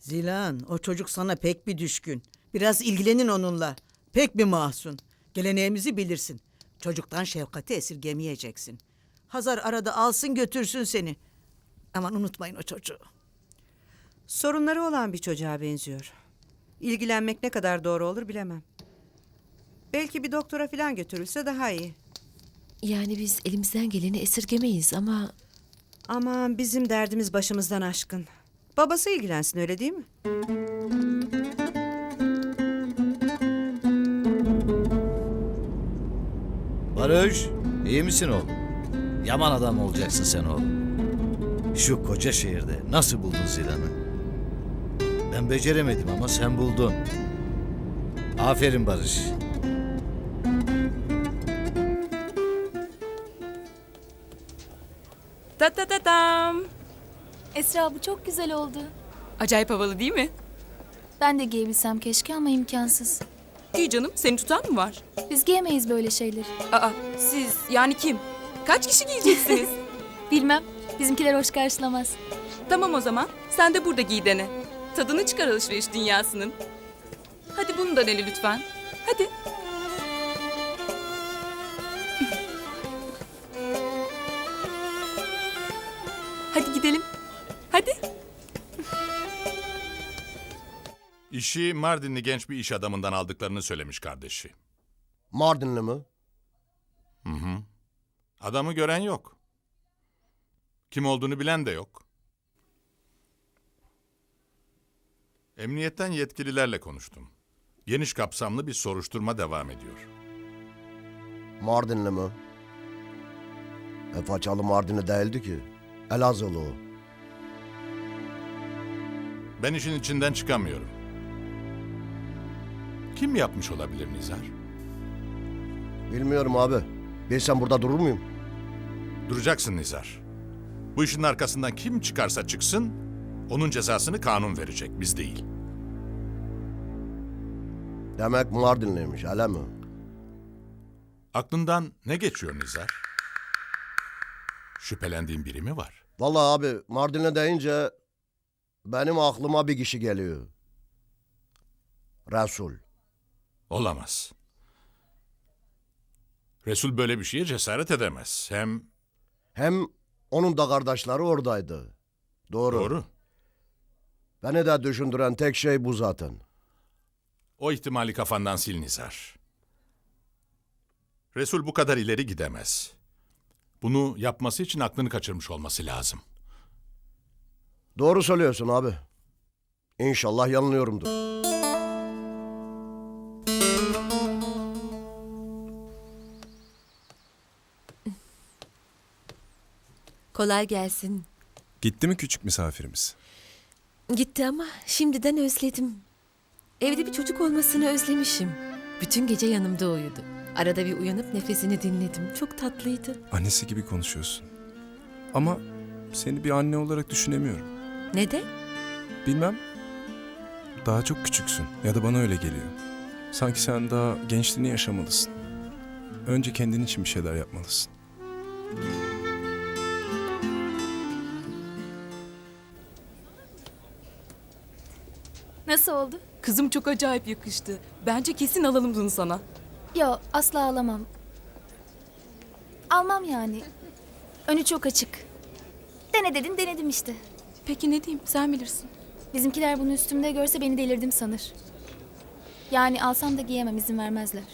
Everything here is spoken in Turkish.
Zilan, o çocuk sana pek bir düşkün. Biraz ilgilenin onunla. Pek bir mahzun. Geleneğimizi bilirsin. Çocuktan şefkati esirgemeyeceksin. Hazar arada alsın götürsün seni. Aman unutmayın o çocuğu. Sorunları olan bir çocuğa benziyor. İlgilenmek ne kadar doğru olur bilemem. Belki bir doktora falan götürülse daha iyi. Yani biz elimizden geleni esirgemeyiz ama Aman bizim derdimiz başımızdan aşkın. Babası ilgilensin öyle değil mi? Barış, iyi misin oğlum? Yaman adam olacaksın sen oğlum. Şu koca şehirde nasıl buldun Zilan'ı? Ben beceremedim ama sen buldun. Aferin Barış. Ta ta ta tam. Esra bu çok güzel oldu. Acayip havalı değil mi? Ben de giyebilsem keşke ama imkansız. Giy canım. Seni tutan mı var? Biz giyemeyiz böyle şeyleri. Aa siz yani kim? Kaç kişi giyeceksiniz? Bilmem. Bizimkiler hoş karşılamaz. tamam o zaman. Sen de burada giy dene. Tadını çıkar alışveriş dünyasının. Hadi bunu da dene lütfen. Hadi. Hadi gidelim. İşi Mardinli genç bir iş adamından aldıklarını söylemiş kardeşi. Mardinli mi? Adamı gören yok. Kim olduğunu bilen de yok. Emniyetten yetkililerle konuştum. Geniş kapsamlı bir soruşturma devam ediyor. Mardinli mi? E façalı Mardinli değildi ki. Elazığlı o. Ben işin içinden çıkamıyorum. Kim yapmış olabilir Nizar? Bilmiyorum abi. Bilsem burada durur muyum? Duracaksın Nizar. Bu işin arkasından kim çıkarsa çıksın, onun cezasını kanun verecek, biz değil. Demek Mardinliymiş öyle mi? Aklından ne geçiyor Nizar? Şüphelendiğin biri mi var? Vallahi abi Mardinli deyince benim aklıma bir kişi geliyor. Resul. Olamaz. Resul böyle bir şeye cesaret edemez. Hem Hem onun da kardeşleri oradaydı. Doğru. doğru. Beni de düşündüren tek şey bu zaten. O ihtimali kafandan sil Nizar. Resul bu kadar ileri gidemez. Bunu yapması için aklını kaçırmış olması lazım. Doğru söylüyorsun abi. İnşallah yanılıyorumdur. Kolay gelsin. Gitti mi küçük misafirimiz? Gitti ama şimdiden özledim. Evde bir çocuk olmasını özlemişim. Bütün gece yanımda uyudu. Arada bir uyanıp nefesini dinledim. Çok tatlıydı. Annesi gibi konuşuyorsun. Ama seni bir anne olarak düşünemiyorum. Neden? Bilmem. Daha çok küçüksün ya da bana öyle geliyor. Sanki sen daha gençliğini yaşamalısın. Önce kendin için bir şeyler yapmalısın. Nasıl oldu? Kızım çok acayip yakıştı. Bence kesin alalım bunu sana. Yo asla alamam. Almam yani. Önü çok açık. Dene dedin denedim işte. Peki ne diyeyim sen bilirsin. Bizimkiler bunu üstümde görse beni delirdim sanır. Yani alsam da giyemem izin vermezler.